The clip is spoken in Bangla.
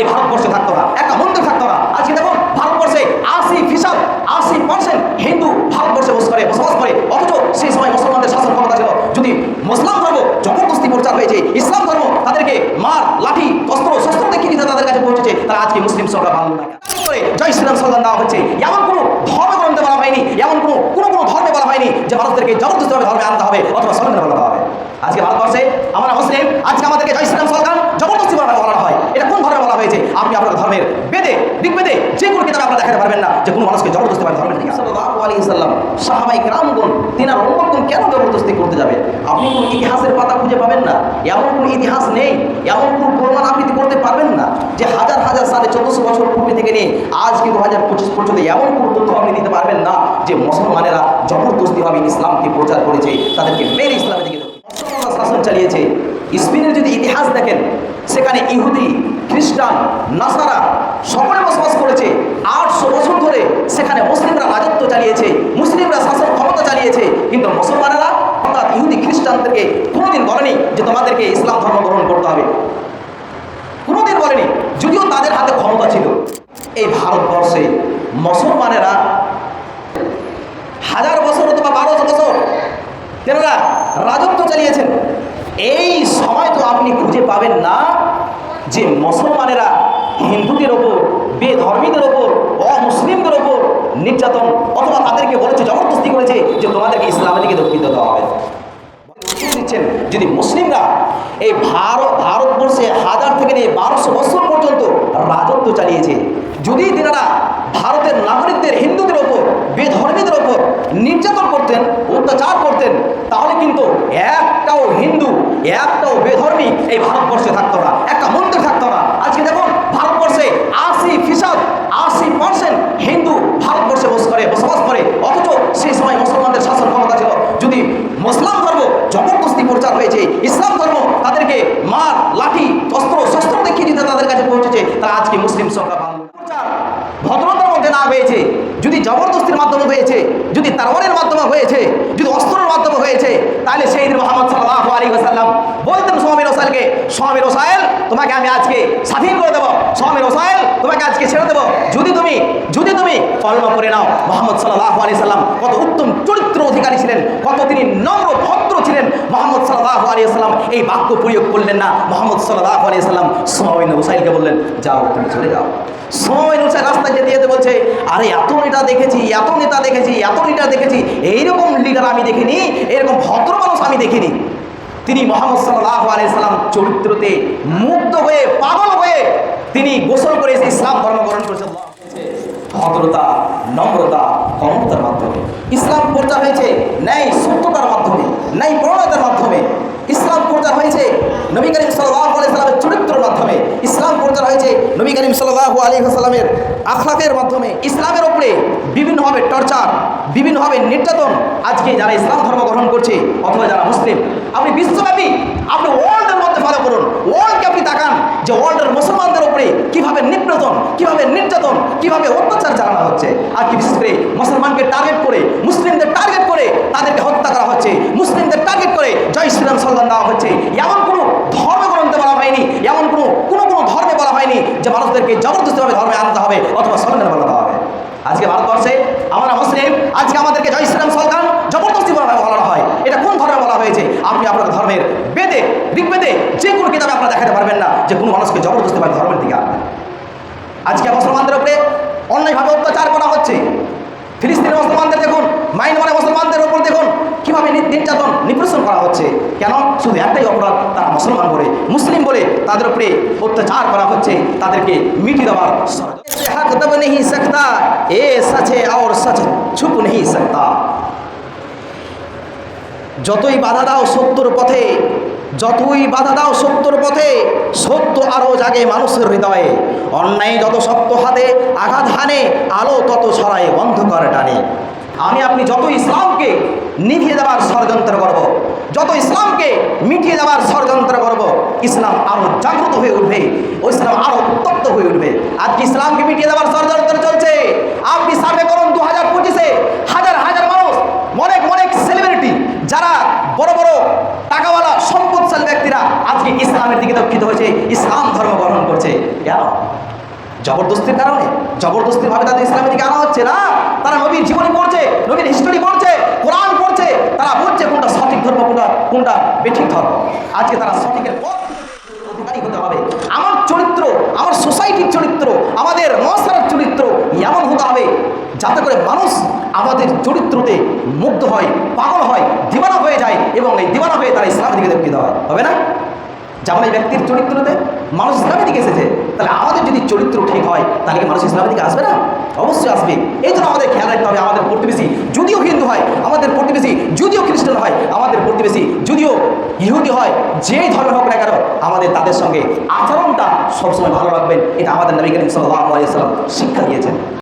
এই ভারতবর্ষে থাকতো না, একটা মন্দির থাকতো না। আজকে দেখুন, ভারতবর্ষে আশি ফিসাদ, আশি পার্সেন্ট হিন্দু ভারতবর্ষে বস করে, বসবাস করে। অথচ সেই সময় মুসলমানদের শাসন ক্ষমতা ছিল। যদি মুসলাম ধর্ম জবরদস্তি প্রচার হয়েছে, ইসলাম ধর্ম তাদেরকে মার, লাঠি, অস্ত্র, শস্ত্র দেখিয়ে দিতে তাদের কাছে পৌঁছেছে, তারা আজকে মুসলিম সরকার ভালো না জয় শ্রীরাম স্লোগান দেওয়া হচ্ছে। এমন কোনো ধর্মগ্রন্থে বলা হয়নি, এমন কোনো কোনো কোনো ধর্মে বলা হয়নি যে জবরদস্তিভাবে ধর্মে আনতে হবে অথবা স্লোগানে বলা হবে। আজকে ভারতবর্ষে, আমরা মুসলিম, আজকে আমাদেরকে জয় শ্রীরাম স্লোগান জবরদস্তি ভাবে বলা হয় এটা কোন ধর্মে বলা হয়েছে আপনি আপনার ধর্মের বেদে ঋগ্বেদে যে কোনো কিতাবে আপনারা দেখাতে পারবেন না, যে কোনো মানুষকে জবরদস্তি ভাবে ধর্মের কেন জবরদস্তি করতে যাবে? আপনি কোন ইতিহাসের পাতা খুঁজে পাবেন না। এমন কোনো ইতিহাস নেই, এমন কোনো প্রমাণ আপনি করতে পারবেন না, যে হাজার হাজার চোদ্দশো বছর পূর্বে থেকে নিয়ে আজ হাজার পঁচিশ পর্যন্ত এমন কোনো তথ্য আপনি দিতে পারবেন না, যে মুসলমানেরা জবরদস্তিভাবে ইসলামকে প্রচার করেছে, তাদেরকে মেরে ইসলামের দিকে শাসন চালিয়েছে। স্পেনের যদি ইতিহাস দেখেন, সেখানে ইহুদি খ্রিস্টান, নাসারা, সকলে বসবাস করেছে। আটশো বছর ধরে সেখানে মুসলিমরা রাজত্ব চালিয়েছে, মুসলিমরা শাসন ক্ষমতা চালিয়েছে, কিন্তু মুসলমানেরা অর্থাৎ ইহুদি খ্রিস্টানদেরকে কোনোদিন বলেনি যে তোমাদেরকে ইসলাম ধর্ম গ্রহণ করতে হবে। কোনোদিন বলেনি, যদিও তাদের হাতে ক্ষমতা ছিল। এই ভারতবর্ষে মুসলমানেরা হাজার বছর অথবা বারোশো বছর তেনারা রাজত্ব চালিয়েছেন। এই সময় তো আপনি খুঁজে পাবেন না। যে মুসলমানেরা হিন্দুদের ওপর, বেধর্মীদের ওপর, অমুসলিমদের ওপর নির্যাতন অথবা তাদেরকে বলেছে, জবরদস্তি করেছে যে তোমাদেরকে ইসলামের দিকে দক্ষিণ দেওয়া হবে। দিচ্ছেন, যদি মুসলিমরা এই ভারত, ভারতবর্ষে হাজার থেকে নিয়ে বারোশো বছর পর্যন্ত রাজত্ব চালিয়েছে, যদি তিনারা ভারতের নাগরিকদের, হিন্দুদের ওপর, বেধর্মীদের ওপর নির্যাতন করতেন, অত্যাচার করতেন, তাহলে কিন্তু একটাও হিন্দু, একটাও বেধর্মী এই ভারতবর্ষে থাকতো না একটা মন্দির থাকতো না আজকে দেখুন ভারতবর্ষে আশি ফিসাদ আশি পার্সেন্ট হিন্দু ভারতবর্ষে বস করে বসবাস করে অথচ সেই সময় মুসলমানদের শাসন ক্ষমতা ছিল যদি মুসলাম ধর্ম জবরদস্তি প্রচার হয়েছে ইসলাম ধর্ম মার লাঠি, অস্ত্র, শস্ত্র দেখিয়ে দিতে তাদের কাছে পৌঁছেছে। তারা আজকে মুসলিম ভালো ভদ্রতার মধ্যে না হয়েছে যদি জবরদস্তির মাধ্যমে হয়েছে, যদি তারওয়ারের মাধ্যমে হয়েছে, যদি অস্ত্রের মাধ্যমে হয়েছে, তাহলে সেই দিন মোহাম্মদ সাল্লাহ আলী আসাল্লাম বলতেন স্বামী রসাইলকে স্বামী রসাইল তোমাকে আমি আজকে স্বাধীন করে দেবো। স্বামী রসাইল তোমাকে আজকে ছেড়ে দেবো। যদি তুমি যদি তুমি কলমা করে নাও। মোহাম্মদ সাল্লাহ আলী সাল্লাম কত উত্তম চরিত্র অধিকারী ছিলেন, কত তিনি নম্র সাল্লাহ আলী সাল্লাম এই বাক্য প্রয়োগ করলেন না। মোহাম্মদ সাল্লাহ আলী সাল্লাম সোমাবিন হুসাইলকে বললেন, যাও, তুমি চলে যাও। সোমাবিন হুসাইল রাস্তায় যেতে যেতে বলছে, আরে, এত নেতা দেখেছি, এত নেতা দেখেছি, এত লিডার দেখেছি, এইরকম লিডার আমি দেখিনি, এরকম ভদ্র মানুষ আমি দেখিনি। তিনি মোহাম্মদ সাল্লাহ আলাইসাল্লাম চরিত্রতে মুগ্ধ হয়ে, পাগল হয়ে তিনি গোসল করে ইসলাম ধর্ম গ্রহণ করেছেন। ভদ্রতা, নম্রতা কমতার মাধ্যমে। ইসলাম প্রচার হয়েছে ন্যায় সত্যতার মাধ্যমে, ন্যায় প্রণয়তার মাধ্যমে। ইসলাম প্রচার হয়েছে নবী করিম সাল্লাহ আলাইসাল্লামের চরিত্রের মাধ্যমে। ইসলাম প্রচার হয়েছে নবী করিম সাল্লাহ আলী সাল্লামের আখলাকের মাধ্যমে। ইসলামের ওপরে বিভিন্নভাবে টর্চার, বিভিন্নভাবে নির্যাতন আজকে যারা ইসলাম ধর্ম গ্রহণ করছে, অথবা যারা মুসলিম। আপনি বিশ্বব্যাপী, আপনি ওয়ার্ল্ডের মধ্যে ফলো করুন। ওয়ার্ল্ডকে আপনি তাকান যে ওয়ার্ল্ডের মুসলমানদের উপরে কীভাবে নির্যাতন কীভাবে নির্যাতন, কীভাবে অত্যাচার চালানো হচ্ছে। আর কি বিশেষ করে মুসলমানকে টার্গেট করে, মুসলিমদের টার্গেট করে তাদেরকে হত্যা করা হচ্ছে। মুসলিমদের টার্গেট সল্লান দেওয়া হচ্ছে। এমন কোনো ধর্মগ্রন্থে বলা হয়নি, এমন কোনো কোনো কোনো ধর্মে বলা হয়নি যে মানুষদেরকে জবরদস্তিভাবে ধর্মে আনতে হবে অথবা সলমানের বলা হবে। আজকে ভারতবর্ষে আমরা মুসলিম, আজকে আমাদেরকে জয় শ্রীরাম সলকান জবরদস্তি বলা হয় এটা কোন ধর্মে বলা হয়েছে? আপনি আপনার ধর্মের বেদে, ঋগ্বেদে যে কোনো কিতাবে আপনারা দেখাতে পারবেন না যে কোনো মানুষকে জবরদস্তি ভাবে ধর্মের দিকে আনবেন আজকে মুসলমানদের উপরে অন্যায়ভাবে অত্যাচার করা হচ্ছে। ফিলিস্তিনি মুসলমানদের দেখুন মাইনমারে মুসলমানদের উপর দেখুন, কীভাবে নির্যাতন, নিপীড়ন করা হচ্ছে। কেন? শুধু একটাই অপরাধ, তারা মুসলমান বলে, মুসলিম বলে তাদের উপরে অত্যাচার করা হচ্ছে, তাদেরকে মিটি দেওয়ার হক দব নেই সকতা, এ সচে আর সচ ছুপ নেই সকতা। যতই বাধা দাও সত্যর পথে, যতই বাধা দাও সত্যর পথে, সত্য আরও জাগে মানুষের হৃদয়ে। অন্যায় যত শক্ত হাতে, আঘাত হানে, আলো তত ছড়ায় অন্ধকার টানে। আমি আপনি যত ইসলামকে নিভিয়ে দেওয়ার ষড়যন্ত্র করব। যত ইসলামকে মিটিয়ে দেওয়ার ষড়যন্ত্র করব। ইসলাম আরও জাগ্রত হয়ে উঠবে, ও ইসলাম আরও উত্তপ্ত হয়ে উঠবে। আজকে ইসলামকে মিটিয়ে দেওয়ার ষড়যন্ত্র চলছে। আপনি সার্ভে করুন দু হাজার পঁচিশে। হাজার হাজার মানুষ, অনেক অনেক সেলিব্রিটি যারা বড় বড় টাকাওয়ালা, সম্পদশালী ব্যক্তিরা আজকে ইসলামের দিকে দক্ষিত হয়েছে, ইসলাম ধর্ম গ্রহণ করছে। কেন? জবরদস্তির কারণে? জবরদস্তির ভাবে তাদের ইসলামের দিকে আনা হচ্ছে না? আজকে তারা সঠিকের পথ অধিকারী হতে হবে। আমার চরিত্র, আমার সোসাইটির চরিত্র, আমাদের মশার চরিত্র এমন হতে হবে যাতে করে মানুষ আমাদের চরিত্রতে মুগ্ধ হয়, পাগল হয়, দিবানা হয়ে যায় এবং এই দিবানা হয়ে তারা ইসলামের দিকে দক্ষিত হয়। হবে না? যেমন এই ব্যক্তির চরিত্রতে মানুষ ইসলামের দিকে এসেছে, তাহলে আমাদের যদি চরিত্র ঠিক হয়, তাহলে কি মানুষ ইসলামের দিকে আসবে না? অবশ্যই আসবে। এই জন্য আমাদের খেয়াল রাখতে হবে আমাদের প্রতিবেশী। যদিও হিন্দু হয়, আমাদের প্রতিবেশী যদিও খ্রিস্টান হয় আমাদের প্রতিবেশী যদিও ইহুদি হয় যেই ধর্মের হোক না কেন, আমাদের তাদের সঙ্গে আচরণটা সবসময় ভালো রাখবেন। এটা আমাদের নবী করিম আলাইসাল্লাম শিক্ষা দিয়েছেন।